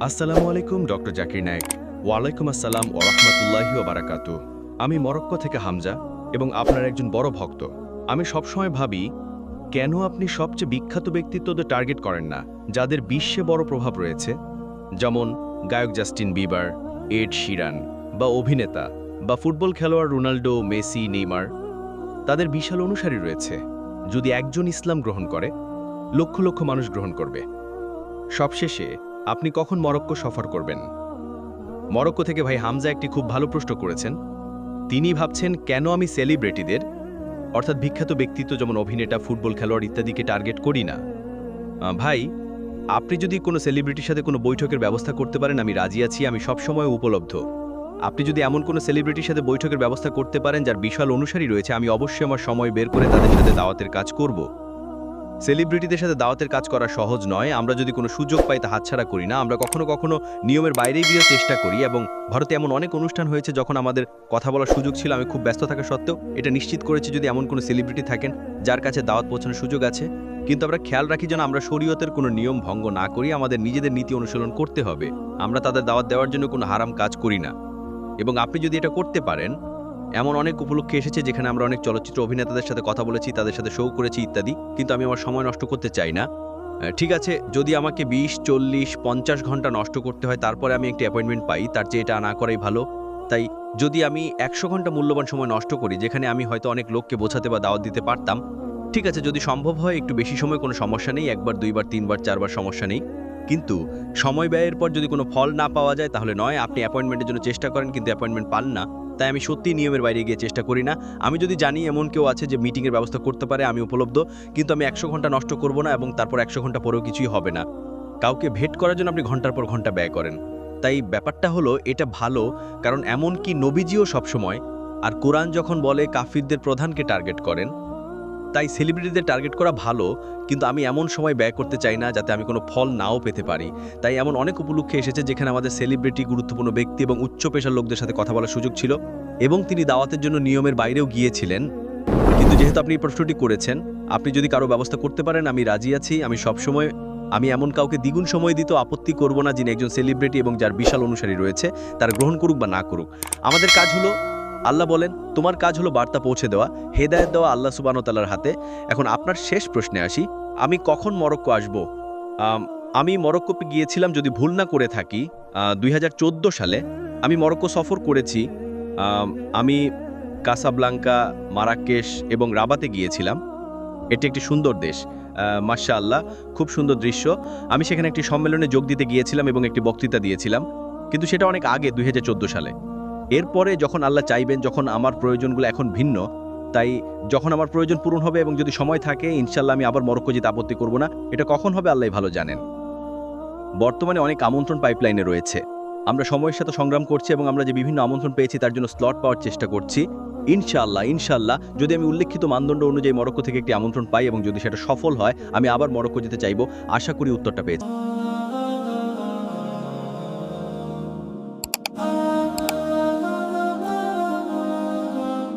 আসসালামু আলাইকুম, ডক্টর জাকির নায়েক। ওয়ালাইকুম আসসালাম ওরহমতুল্লাহি বারাকাতু আমি মরক্কো থেকে হামজা এবং আপনার একজন বড় ভক্ত। আমি সবসময় ভাবি, কেন আপনি সবচেয়ে বিখ্যাত ব্যক্তিত্বদের টার্গেট করেন না, যাদের বিশ্বে বড় প্রভাব রয়েছে? যেমন গায়ক জাস্টিন বিবার, এড শিরান বা অভিনেতা বা ফুটবল খেলোয়াড় রোনাল্ডো মেসি, নেইমার। তাদের বিশাল অনুসারী রয়েছে। যদি একজন ইসলাম গ্রহণ করে, লক্ষ লক্ষ মানুষ গ্রহণ করবে। সবশেষে আপনি কখন মরক্কো সফর করবেন? মরক্কো থেকে ভাই হামজা একটি খুব ভালো প্রশ্ন করেছেন। তিনি ভাবছেন, কেন আমি সেলিব্রিটিদের, অর্থাৎ বিখ্যাত ব্যক্তিত্ব যেমন অভিনেতা, ফুটবল খেলোয়াড় ইত্যাদিকে টার্গেট করি না। ভাই, আপনি যদি কোনো সেলিব্রিটির সাথে কোনো বৈঠকের ব্যবস্থা করতে পারেন, আমি রাজি আছি, আমি সবসময় উপলব্ধ। আপনি যদি এমন কোনো সেলিব্রিটির সাথে বৈঠকের ব্যবস্থা করতে পারেন, যার বিশাল অনুসারী রয়েছে, আমি অবশ্যই আমার সময় বের করে তাদের সাথে দাওয়াতের কাজ করব। সেলিব্রিটিদের সাথে দাওয়াতের কাজ করা সহজ নয়। আমরা যদি কোনো সুযোগ পাই তা হাতছাড়া করি না। আমরা কখনো কখনো নিয়মের বাইরে গিয়েও চেষ্টা করি এবং ভারতে এমন অনেক অনুষ্ঠান হয়েছে যখন আমাদের কথা বলার সুযোগ ছিল, আমি খুব ব্যস্ত থাকা সত্ত্বেও এটা নিশ্চিত করেছি যদি এমন কোনো সেলিব্রিটি থাকেন যার কাছে দাওয়াত পৌঁছানোর সুযোগ আছে। কিন্তু আমরা খেয়াল রাখি যেন আমরা শরীয়তের কোনো নিয়ম ভঙ্গ না করি, আমাদের নিজেদের নীতি অনুসরণ করতে হবে। আমরা তাদের দাওয়াত দেওয়ার জন্য কোনো হারাম কাজ করি না। এবং আপনি যদি এটা করতে পারেন এমন অনেক উপলক্ষে এসেছে যেখানে আমরা অনেক চলচ্চিত্র অভিনেতাদের সাথে কথা বলেছি, তাদের সাথে শো করেছি ইত্যাদি। কিন্তু আমি আমার সময় নষ্ট করতে চাই না। ঠিক আছে, যদি আমাকে বিশ, চল্লিশ, পঞ্চাশ ঘণ্টা নষ্ট করতে হয়, তারপরে আমি একটি অ্যাপয়েন্টমেন্ট পাই, তার চেয়ে এটা না করাই ভালো। তাই যদি আমি একশো ঘণ্টা মূল্যবান সময় নষ্ট করি, যেখানে আমি হয়তো অনেক লোককে বোঝাতে বা দাওয়াত দিতে পারতাম, ঠিক আছে, যদি সম্ভব হয়, একটু বেশি সময় কোনো সমস্যা নেই, একবার, দুইবার, তিনবার, চারবার সমস্যা নেই। কিন্তু সময় ব্যয়ের পর যদি কোনো ফল না পাওয়া যায় তাহলে নয়, আপনি অ্যাপয়েন্টমেন্টের জন্য চেষ্টা করেন, কিন্তু অ্যাপয়েন্টমেন্ট পান না। তাই আমি সত্যি নিয়মের বাইরে গিয়ে চেষ্টা করি না। আমি যদি জানি এমন কেউ আছে যে মিটিংয়ের ব্যবস্থা করতে পারে, আমি উপলব্ধ, কিন্তু আমি একশো ঘণ্টা নষ্ট করব না এবং তারপর একশো ঘণ্টা পরেও কিছুই হবে না। কাউকে ভেট করার জন্য আপনি ঘণ্টার পর ঘণ্টা ব্যয় করেন। তাই ব্যাপারটা হলো, এটা ভালো, কারণ এমন কি নবীজিও সবসময়, আর কোরআন যখন বলে, কাফিরদের প্রধানকে টার্গেট করেন তাই সেলিব্রিটিদের টার্গেট করা ভালো, কিন্তু আমি এমন সময় ব্যয় করতে চাই না যাতে আমি কোনো ফল নাও পেতে পারি। তাই এমন অনেক উপলক্ষে এসেছে যেখানে আমাদের সেলিব্রিটি গুরুত্বপূর্ণ ব্যক্তি এবং উচ্চ পেশার লোকদের সাথে কথা বলার সুযোগ ছিল এবং তিনি দাওয়াতের জন্য নিয়মের বাইরেও গিয়েছিলেন। কিন্তু যেহেতু আপনি এই প্রশ্নটি করেছেন, আপনি যদি কারও ব্যবস্থা করতে পারেন, আমি রাজি আছি, আমি সবসময়, আমি এমন কাউকে দ্বিগুণ সময় দিতে আপত্তি করব না যিনি একজন সেলিব্রিটি এবং যার বিশাল অনুসারী রয়েছে, তার গ্রহণ করুক বা না করুক। আমাদের কাজ হলো আল্লাহ বলেন তোমার কাজ হলো বার্তা পৌঁছে দেওয়া হেদায়ত দেওয়া আল্লাহ সুবানতালার হাতে। এখন আপনার শেষ প্রশ্নে আসি আমি কখন মরক্কো আসব? আম, মরক্কো গিয়েছিলাম যদি ভুল না করে থাকি দুই হাজার চোদ্দ সালে। আমি মরক্কো সফর করেছি আম, কাসাবলাঙ্কা মারাকেশ এবং রাবাতে গিয়েছিলাম। এটি একটি সুন্দর দেশ মাশা আল্লাহ খুব সুন্দর দৃশ্য। আমি সেখানে একটি সম্মেলনে যোগ দিতে গিয়েছিলাম এবং একটি বক্তৃতা দিয়েছিলাম। কিন্তু সেটা অনেক আগে দুই হাজার চোদ্দ সালে। এরপরে যখন আল্লাহ চাইবেন, যখন আমার প্রয়োজনগুলো এখন ভিন্ন, তাই যখন আমার প্রয়োজন পূরণ হবে এবং যদি সময় থাকে, ইনশাল্লাহ আমি আবার মরক্কো যেতে আপত্তি করব না। এটা কখন হবে আল্লাহ ভালো জানেন। বর্তমানে অনেক আমন্ত্রণ পাইপলাইনে রয়েছে। আমরা সময়ের সাথে সংগ্রাম করছি এবং আমরা যে বিভিন্ন আমন্ত্রণ পেয়েছি, তার জন্য স্লট পাওয়ার চেষ্টা করছি। ইনশাআল্লাহ ইনশাআল্লাহ যদি আমি উল্লেখিত মানদণ্ড অনুযায়ী মরক্কো থেকে একটি আমন্ত্রণ পাই এবং যদি সেটা সফল হয়, আমি আবার মরক্কো যেতে চাইব, আশা করি উত্তরটা পেয়েছি।